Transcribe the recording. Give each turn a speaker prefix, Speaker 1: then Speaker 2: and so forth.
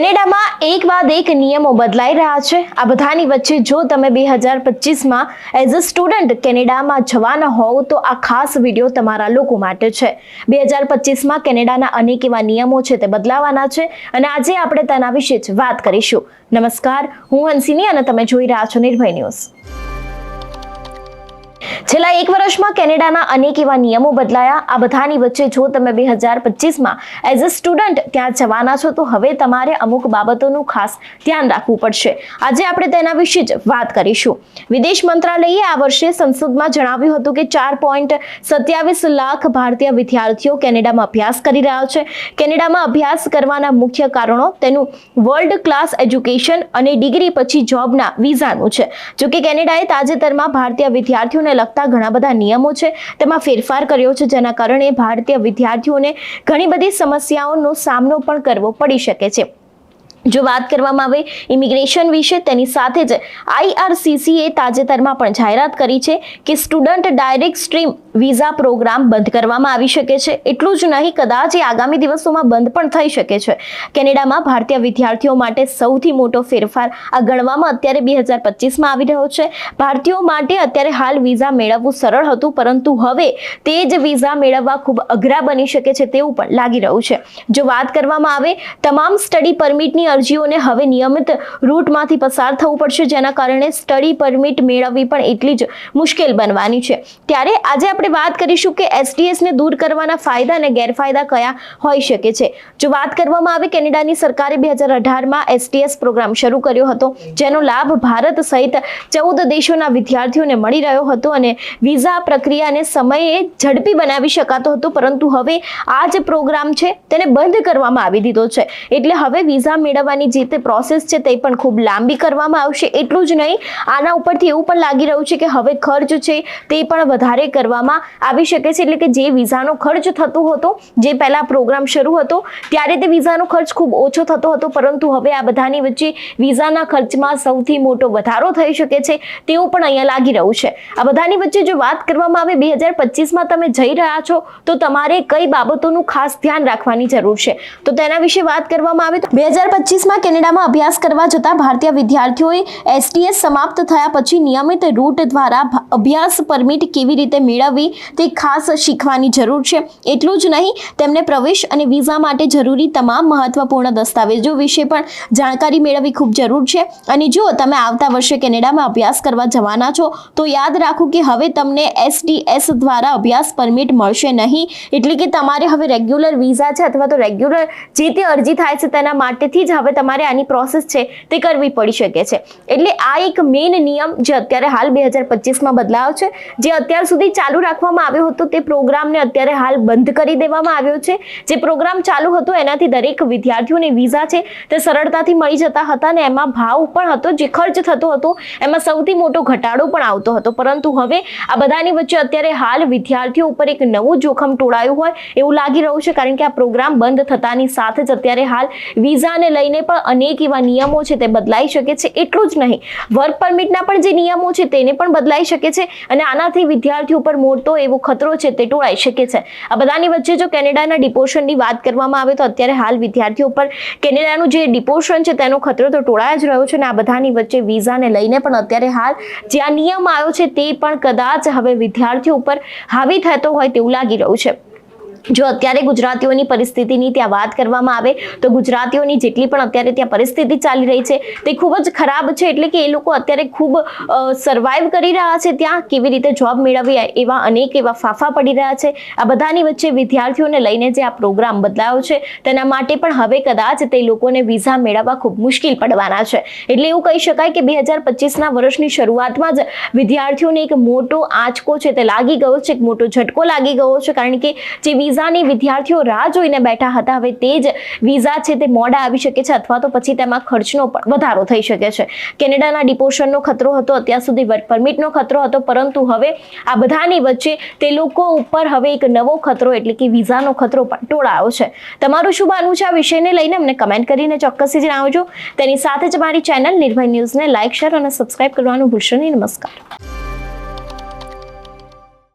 Speaker 1: કેનેડામાં એક બાદ એક નિયમો બદલાઈ રહ્યા છે. આ બધાની વચ્ચે જો તમે બે હજાર પચીસમાં એઝ અ સ્ટુડન્ટ કેનેડામાં જવાના હોવ તો આ ખાસ વીડિયો તમારા લોકો માટે છે. બે હજાર પચીસમાં કેનેડાના અનેક એવા નિયમો છે તે બદલાવાના છે અને આજે આપણે તેના વિશે જ વાત કરીશું. નમસ્કાર, હું હંસિની અને તમે જોઈ રહ્યા છો નિર્ભય ન્યૂઝ. છેલ્લા એક વર્ષમાં કેનેડાના અનેક એવા નિયમો બદલાયા. આ બધાની વચ્ચે જો તમે બે હજાર પચીસમાં એઝ અ સ્ટુડન્ટ ત્યાં જવાના છો, તો હવે તમારે અમુક બાબતોનું ખાસ ધ્યાન રાખવું પડશે. આજે આપણે તેના વિશે જ વાત કરીશું. વિદેશ મંત્રાલયે આ વર્ષે સંસદમાં જણાવ્યું હતું કે ચાર પોઈન્ટ સત્યાવીસ લાખ ભારતીય વિદ્યાર્થીઓ કેનેડામાં અભ્યાસ કરી રહ્યા છે. કેનેડામાં અભ્યાસ કરવાના મુખ્ય કારણો તેનું વર્લ્ડ ક્લાસ એજ્યુકેશન અને ડિગ્રી પછી જોબના વિઝાનું છે. જોકે કેનેડાએ તાજેતરમાં ભારતીય વિદ્યાર્થીઓને લગતા ઘણા બધા નિયમો છે, તેમાં ફેરફાર કર્યો છે, જેના કારણે ભારતીય વિદ્યાર્થીઓને ઘણી બધી સમસ્યાઓનો સામનો પણ કરવો પડી શકે છે. જો વાત કરવામાં આવે ઇમિગ્રેશન વિશે, તેની સાથે જ આઈઆરસીસીએ તાજેતરમાં પણ જાહેરાત કરી છે કે student direct stream visa program બંધ કરવામાં આવી શકે છે. એટલું જ નહીં, કદાચ એ આગામી દિવસોમાં બંધ પણ થઈ શકે છે. કેનેડામાં ભારતીય વિદ્યાર્થીઓ માટે સૌથી મોટો ફેરફાર આ ગણવામાં અત્યારે બે હજાર પચીસમાં આવી રહ્યો છે. ભારતીયો માટે અત્યારે હાલ વિઝા મેળવવું સરળ હતું, પરંતુ હવે તે જ વિઝા મેળવવા ખૂબ અઘરા બની શકે છે તેવું પણ લાગી રહ્યું છે. જો વાત કરવામાં આવે, તમામ સ્ટડી પરમિટની અરજીઓને હવે નિયમિત રૂટમાંથી પસાર થવું પડશે, જેના કારણે સ્ટડી પરમિટ મેળવવી પણ એટલી જ મુશ્કેલ બનવાની છે. ત્યારે આજે આપણે વાત કરીશું કે એસટીએસને દૂર કરવાના ફાયદા અને ગેરફાયદા કયા હોઈ શકે છે. જો વાત કરવામાં આવે, કેનેડાની સરકારે બે હજાર અઢારમાં એસટીએસ પ્રોગ્રામ શરૂ કર્યો હતો, જેનો લાભ ભારત સહિત ચૌદ દેશોના વિદ્યાર્થીઓને મળી રહ્યો હતો અને વિઝા પ્રક્રિયાને સમયે ઝડપી બનાવી શકાતો હતો. પરંતુ હવે આ જે પ્રોગ્રામ છે, તેને બંધ કરવામાં આવી દીધો છે. એટલે હવે વિઝા મેળવવાની જે તે પ્રોસેસ છે તે પણ ખૂબ લાંબી કરવામાં આવશે. એટલું જ નહીં, આના ઉપરથી એવું પણ લાગી રહ્યું છે કે હવે ખર્ચ છે તે પણ વધારે કરવામાં આવી શકે છે. એટલે કે જે વિઝાનો ખર્ચ થતો હતો, જે પહેલા પ્રોગ્રામ શરૂ હતો, ત્યારે તે વિઝાનો ખર્ચ ખૂબ ઓછો થતો હતો. પરંતુ હવે આ બધાની વચ્ચે વિઝાના ખર્ચમાં સૌથી મોટો વધારો થઈ શકે છે તેવું પણ અહીંયા લાગી રહ્યું છે. આ બધાની વચ્ચે જો વાત કરવામાં આવે, બે હજાર પચીસમાં તમે જઈ રહ્યા છો, તો તમારે કઈ બાબતોનું ખાસ ધ્યાન રાખવાની જરૂર છે. તો તેના વિશે વાત કરવામાં આવે તો, બે હજાર પચીસમાં કેનેડામાં અભ્યાસ કરવા જતા ભારતીય વિદ્યાર્થીઓએ એસટીએસ સમાપ્ત થયા પછી નિયમિત રૂટ દ્વારા અભ્યાસ પરમિટ કેવી રીતે મેળવવી તે ખાસ શીખવાની જરૂર છે. એટલું જ નહીં, તેમને પ્રવેશ અને વિઝા માટે જરૂરી તમામ મહત્વપૂર્ણ દસ્તાવેજો વિશે પણ જાણકારી મેળવવી ખૂબ જરૂર છે. અને જો તમે આવતા વર્ષે કેનેડામાં અભ્યાસ કરવા જવાના છો, તો યાદ રાખો કે હવે તમને એસટીએસ દ્વારા અભ્યાસ પરમિટ મળશે નહીં. એટલે કે તમારે હવે રેગ્યુલર વિઝા છે અથવા તો રેગ્યુલર જે તે અરજી થાય છે તેના માટેથી જ હવે તમારે આની પ્રોસેસ છે તે કરવી પડી શકે છે. એટલે આ એક મેઇન નિયમ જે અત્યારે હાલ બે હજાર પચીસમાં બદલાયો છે, જે અત્યાર સુધી ચાલુ રાખવામાં આવ્યો હતો તે પ્રોગ્રામને અત્યારે હાલ બંધ કરી દેવામાં આવ્યો છે. જે પ્રોગ્રામ ચાલુ હતો એનાથી દરેક વિદ્યાર્થીઓને વિઝા છે તે સરળતાથી મળી જતા હતા ને એમાં ભાવ પણ હતો, જે ખર્ચ થતો હતો એમાં સૌથી મોટો ઘટાડો પણ આવતો હતો. પરંતુ હવે આ બધાની વચ્ચે અત્યારે હાલ વિદ્યાર્થીઓ ઉપર એક નવું જોખમ ટોળાયું હોય એવું લાગી રહ્યું છે, કારણ કે આ પ્રોગ્રામ બંધ થતાની સાથે જ અત્યારે હાલ વિઝાને લઈને પણ અનેક એવા નિયમો છે તે બદલાઈ શકે છે, એટલું જ નહીં. વર્ક પરમિટના પણ જે નિયમો છે તેને પણ બદલાઈ શકે છે અને આનાથી વિદ્યાર્થીઓ પર મોટો એવો ખતરો છે તે ટોળાઈ શકે છે. આ બધાની વચ્ચે જો કેનેડાના ડિપોર્શનની વાત કરવામાં આવે તો અત્યારે હાલ વિદ્યાર્થીઓ પર કેનેડાનું જે ડિપોર્શન છે તેનો ખતરો તો ટોળાય જ રહ્યો છે અને આ બધાની વચ્ચે વિઝાને લઈને પણ અત્યારે હાલ જે આ નિયમ આવ્યો છે તે પણ કદાચ હવે વિદ્યાર્થીઓ ઉપર હાવી થતો હોય તેવું લાગી રહ્યું છે. જો અત્યારે ગુજરાતીઓની પરિસ્થિતિની ત્યાં વાત કરવામાં આવે, તો ગુજરાતીઓની જેટલી પણ અત્યારે ત્યાં પરિસ્થિતિ ચાલી રહી છે, તે ખૂબ જ ખરાબ છે, એટલે કે એ લોકો અત્યારે ખૂબ સર્વાઈવ કરી રહ્યા છે ત્યાં, કેવી રીતે જોબ મેળવવી એવા અનેક એવા ફાફા પડી રહ્યા છે. આ બધાની વચ્ચે વિદ્યાર્થીઓને લઈને જે આ પ્રોગ્રામ બદલાયો છે, તેના માટે પણ હવે કદાચ તે લોકોને વિઝા મેળવવા ખૂબ મુશ્કેલ પડવાના છે. એટલે એવું કહી શકાય કે બે હજાર પચીસના વર્ષની શરૂઆતમાં જ વિદ્યાર્થીઓને એક મોટો આંચકો છે તે લાગી ગયો છે, એક મોટો ઝટકો લાગી ગયો છે, કારણ કે જે વિઝાની વિદ્યાર્થીઓ રાહ જોઈને બેઠા હતા. હવે તે જ વિઝા છે તે મોડા આવી શકે છે અથવા તો પછી તેમાં ખર્ચનો પણ વધારો થઈ શકે છે. કેનેડાના ડિપોશનનો ખતરો હતો, અત્યાર સુધી વર્ક પરમિટનો ખતરો હતો, પરંતુ હવે આ બધાની વચ્ચે તે લોકો ઉપર હવે એક નવો ખતરો, એટલે કે વિઝાનો ખતરો પણ ટોળાયો છે. તમારું શું માનવું છે આ વિષયને લઈને? અમને કમેન્ટ કરીને ચોક્કસથી જણાવજો. તેની સાથે જ મારી ચેનલ નિર્ભય ન્યૂઝને લાઇક શેર અને સબસ્ક્રાઇબ કરવાનું ભૂલશો નહીં. નમસ્કાર.